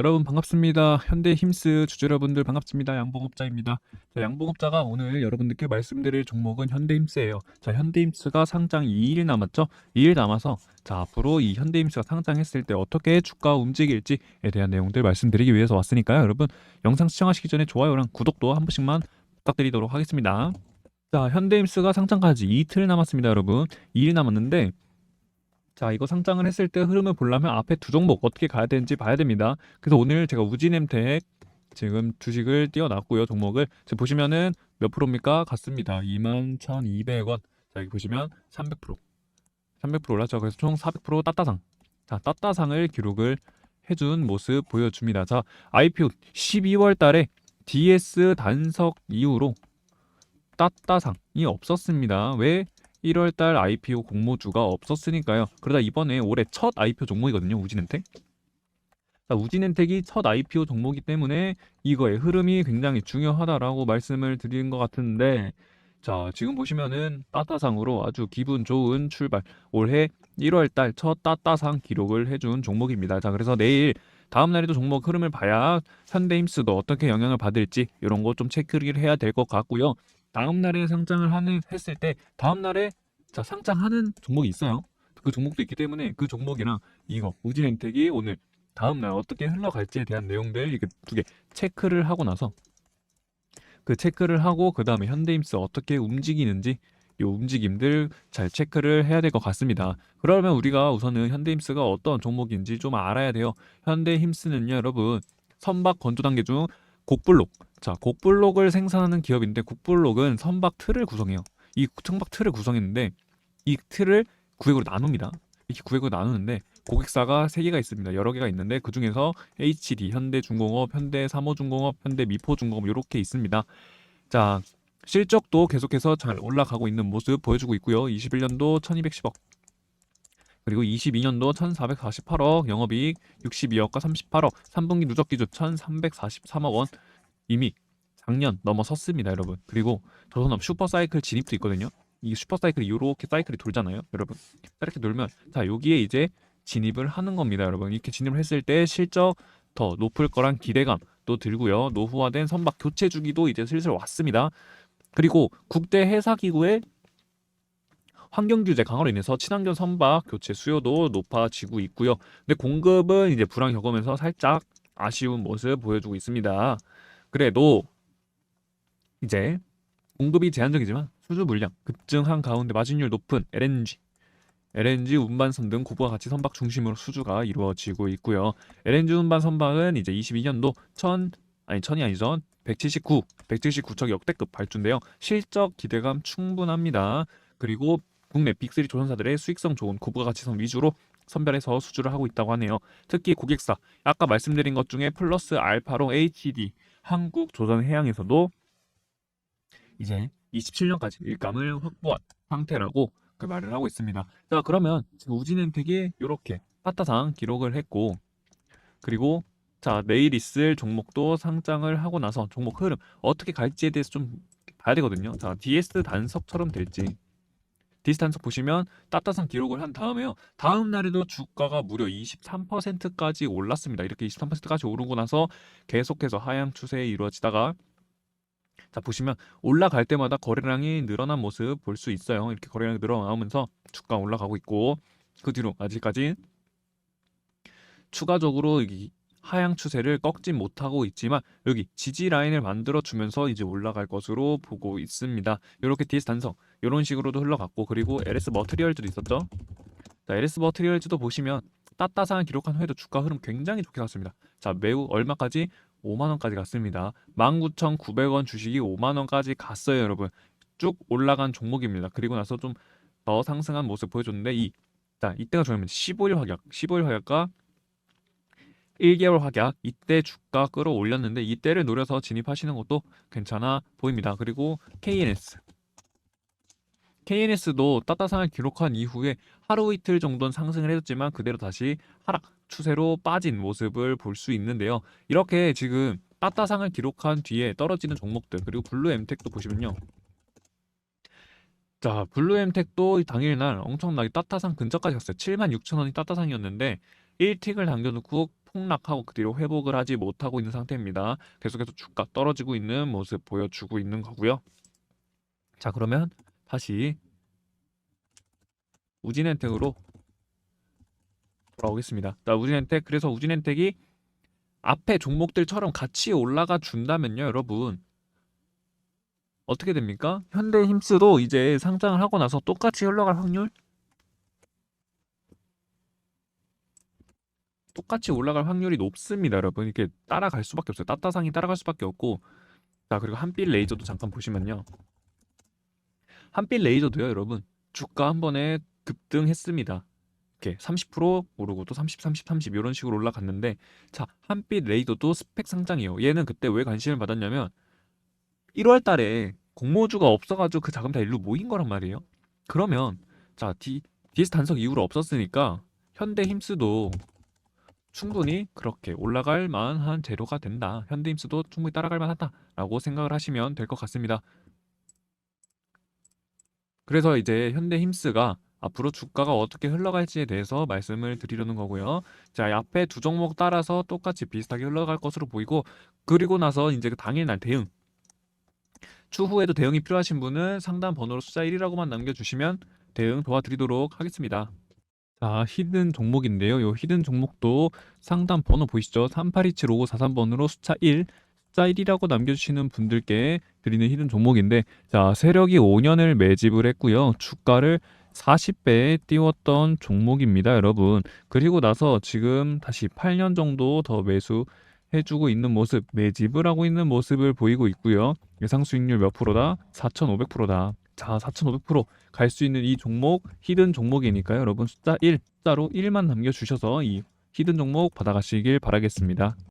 여러분 반갑습니다. 현대 힘스 주주 여러분들 반갑습니다. 양봉업자입니다. 자, 양봉업자가 오늘 여러분들께 말씀드릴 종목은 현대 힘스예요. 자, 현대 힘스가 상장 2일 남았죠? 2일 남아서 자, 앞으로 이 현대 힘스가 상장했을 때 어떻게 주가 움직일지에 대한 내용들 말씀드리기 위해서 왔으니까요. 여러분 영상 시청하시기 전에 좋아요랑 구독도 한 번씩만 부탁드리도록 하겠습니다. 자, 현대 힘스가 상장까지 이틀 남았습니다, 여러분. 2일 남았는데 자, 이거 상장을 했을 때 흐름을 보려면 앞에 두 종목 어떻게 가야 되는지 봐야 됩니다. 그래서 오늘 제가 우진엠텍 지금 주식을 띄워놨고요. 종목을 지금 보시면은 몇 프로입니까? 같습니다. 21,200원. 자, 여기 보시면 300%. 300% 올랐죠. 그래서 총 400% 따따상. 자, 따따상을 기록을 해준 모습 보여줍니다. 자, IPO 12월 달에 DS 단석 이후로 따따상이 없었습니다. 왜? 1월 달 IPO 공모주가 없었으니까요. 그러다 이번에 올해 첫 IPO 종목이거든요. 우진엔텍. 자, 우진엔텍이 첫 IPO 종목이기 때문에 이거의 흐름이 굉장히 중요하다라고 말씀을 드린 것 같은데 자, 지금 보시면은 따따상으로 아주 기분 좋은 출발. 올해 1월 달 첫 따따상 기록을 해준 종목입니다. 자, 그래서 내일 다음 날에도 종목 흐름을 봐야 현대힘스도 어떻게 영향을 받을지 이런 거 좀 체크를 해야 될 것 같고요. 다음 날에 상장을 하는 했을 때 다음 날에 자 상장하는 종목이 있어요. 그 종목도 있기 때문에 그 종목이랑 이거 우진엔텍이 오늘 다음 날 어떻게 흘러갈지에 대한 내용들 이게 두 개 체크를 하고 나서 그 체크를 하고 그 다음에 현대힘스 어떻게 움직이는지 이 움직임들 잘 체크를 해야 될 것 같습니다. 그러면 우리가 우선은 현대힘스가 어떤 종목인지 좀 알아야 돼요. 현대힘스는요, 여러분 선박 건조 단계 중 곡블록 자, 곡블록을 생산하는 기업인데 곡블록은 선박 틀을 구성해요. 이 선박 틀을 구성했는데 이 틀을 구획으로 나눕니다. 이렇게 구획으로 나누는데 고객사가 세 개가 있습니다. 여러 개가 있는데 그 중에서 HD, 현대중공업, 현대삼호중공업, 현대미포중공업 이렇게 있습니다. 자, 실적도 계속해서 잘 올라가고 있는 모습 보여주고 있고요. 21년도 1210억 그리고 22년도 1448억, 영업이익 62억과 38억, 3분기 누적 기준 1343억 원 이미 작년 넘어섰습니다, 여러분. 그리고 조선업 슈퍼사이클 진입도 있거든요. 이 슈퍼사이클이 이렇게 사이클이 돌잖아요, 여러분. 이렇게 돌면 자 여기에 이제 진입을 하는 겁니다, 여러분. 이렇게 진입을 했을 때 실적 더 높을 거란 기대감 또 들고요. 노후화된 선박 교체 주기도 이제 슬슬 왔습니다. 그리고 국제 해사 기구의 환경 규제 강화로 인해서 친환경 선박 교체 수요도 높아지고 있고요. 근데 공급은 이제 불황 겪으면서 살짝 아쉬운 모습 보여주고 있습니다. 그래도 이제 공급이 제한적이지만 수주 물량 급증한 가운데 마진율 높은 LNG, LNG 운반선 등 고부가 가치 선박 중심으로 수주가 이루어지고 있고요. LNG 운반 선박은 이제 22년도 1000 아니 1000이 아니죠. 179, 179척 역대급 발주인데요. 실적 기대감 충분합니다. 그리고 국내 빅3 조선사들의 수익성 좋은 고부가 가치선 위주로 선별해서 수주를 하고 있다고 하네요. 특히 고객사 아까 말씀드린 것 중에 플러스 알파로 HD 한국 조선해양에서도 이제 27년까지 일감을 확보한 상태라고 그 말을 하고 있습니다. 자 그러면 지금 우진엔텍이 이렇게 파타상 기록을 했고 그리고 자 내일 있을 종목도 상장을 하고 나서 종목 흐름 어떻게 갈지에 대해서 좀 봐야 되거든요. 자 DS 단석처럼 될지 단석 보시면 따뜻한 기록을 한 다음에요. 다음 날에도 주가가 무려 23%까지 올랐습니다. 이렇게 23%까지 오르고 나서 계속해서 하향 추세 이루어지다가 자 보시면 올라갈 때마다 거래량이 늘어난 모습 볼 수 있어요. 이렇게 거래량이 늘어나오면서 주가 올라가고 있고 그 뒤로 아직까지 추가적으로 이 하향 추세를 꺾지 못하고 있지만 여기 지지 라인을 만들어 주면서 이제 올라갈 것으로 보고 있습니다. 이렇게 DS 단성 이런 식으로도 흘러갔고 그리고 LS 머트리얼즈도 있었죠. 자 LS 머트리얼즈도 보시면 따따상 기록한 후에도 주가 흐름 굉장히 좋게 갔습니다. 자 매우 얼마까지 5만 원까지 갔습니다. 19,900원 주식이 5만 원까지 갔어요, 여러분. 쭉 올라간 종목입니다. 그리고 나서 좀 더 상승한 모습 보여줬는데 이 자, 이때가 중요합니다. 15일 확약. 15일 확약과 1개월 확약. 이때 주가 끌어올렸는데 이때를 노려서 진입하시는 것도 괜찮아 보입니다. 그리고 KNS. KNS도 따따상을 기록한 이후에 하루 이틀 정도는 상승을 해줬지만 그대로 다시 하락 추세로 빠진 모습을 볼 수 있는데요. 이렇게 지금 따따상을 기록한 뒤에 떨어지는 종목들 그리고 블루 엠텍도 보시면요. 자, 블루 엠텍도 당일날 엄청나게 따따상 근처까지 갔어요. 76,000원이 따따상이었는데 1틱을 남겨놓고 폭락하고 그 뒤로 회복을 하지 못하고 있는 상태입니다. 계속해서 주가 떨어지고 있는 모습 보여주고 있는 거고요. 자, 그러면 다시 우진엔텍으로 돌아오겠습니다. 자, 우진엔텍 그래서 우진엔텍이 앞에 종목들처럼 같이 올라가 준다면요, 여러분. 어떻게 됩니까? 현대힘스도 이제 상장을 하고 나서 똑같이 흘러갈 확률? 똑같이 올라갈 확률이 높습니다, 여러분. 이렇게 따라갈 수밖에 없어요. 따따상이 따라갈 수밖에 없고. 자, 그리고 한빛 레이저도 잠깐 보시면요. 한빛 레이저도요, 여러분. 주가 한 번에 급등했습니다. 이렇게 30% 오르고 또 30, 30, 30 이런 식으로 올라갔는데 자, 한빛 레이더도 스펙 상장이에요. 얘는 그때 왜 관심을 받았냐면 1월 달에 공모주가 없어가지고 그 자금 다 일로 모인 거란 말이에요. 그러면 자, D, DS 단석 이후로 없었으니까 현대 힘스도 충분히 그렇게 올라갈 만한 재료가 된다. 현대 힘스도 충분히 따라갈 만하다라고 생각을 하시면 될 것 같습니다. 그래서 이제 현대 힘스가 앞으로 주가가 어떻게 흘러갈지에 대해서 말씀을 드리려는 거고요. 자, 앞에 두 종목 따라서 똑같이 비슷하게 흘러갈 것으로 보이고 그리고 나서 이제 그 당일날 대응 추후에도 대응이 필요하신 분은 상담 번호로 숫자 1이라고만 남겨주시면 대응 도와드리도록 하겠습니다. 자, 히든 종목인데요. 요 히든 종목도 상담 번호 보이시죠? 38275543번으로 숫자 1, 숫자 1이라고 남겨주시는 분들께 드리는 히든 종목인데 자, 세력이 5년을 매집을 했고요. 주가를 40배에 띄웠던 종목입니다, 여러분. 그리고 나서 지금 다시 8년 정도 더 매수 해주고 있는 모습, 매집을 하고 있는 모습을 보이고 있고요. 예상 수익률 몇 프로다? 4,500%다. 자, 4,500%갈 수 있는 이 종목, 히든 종목이니까요. 여러분 숫자 1, 숫자로 1만 남겨 주셔서 이 히든 종목 받아가시길 바라겠습니다.